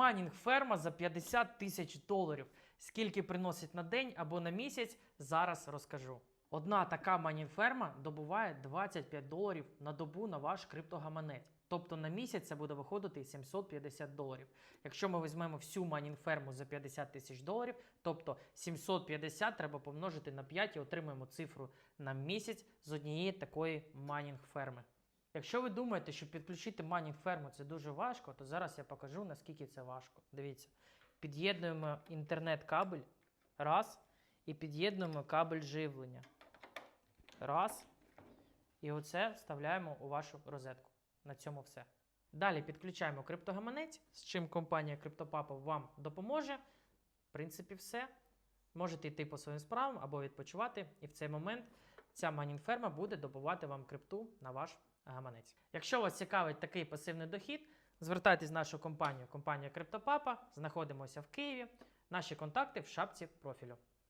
Манінг ферма за 50 тисяч доларів. Скільки приносить на день або на місяць, зараз розкажу. Одна така манінг-ферма добуває 25 доларів на добу на ваш криптогаманець. Тобто на місяць це буде виходити 750 доларів. Якщо ми візьмемо всю манінг-ферму за 50 тисяч доларів, тобто 750 треба помножити на 5 і отримаємо цифру на місяць з однієї такої манінг-ферми. Якщо ви думаєте, що підключити манінг-ферму це дуже важко, то зараз я покажу, наскільки це важко. Дивіться, під'єднуємо інтернет-кабель, раз, і під'єднуємо кабель живлення. Раз. І оце вставляємо у вашу розетку. На цьому все. Далі підключаємо криптогаманець, з чим компанія CryptoPapa вам допоможе. В принципі, все. Можете йти по своїм справам або відпочивати, і в цей момент ця манінферма буде добувати вам крипту на ваш гаманець. Якщо вас цікавить такий пасивний дохід, звертайтесь в нашу компанію, компанія Криптопапа. Знаходимося в Києві. Наші контакти в шапці профілю.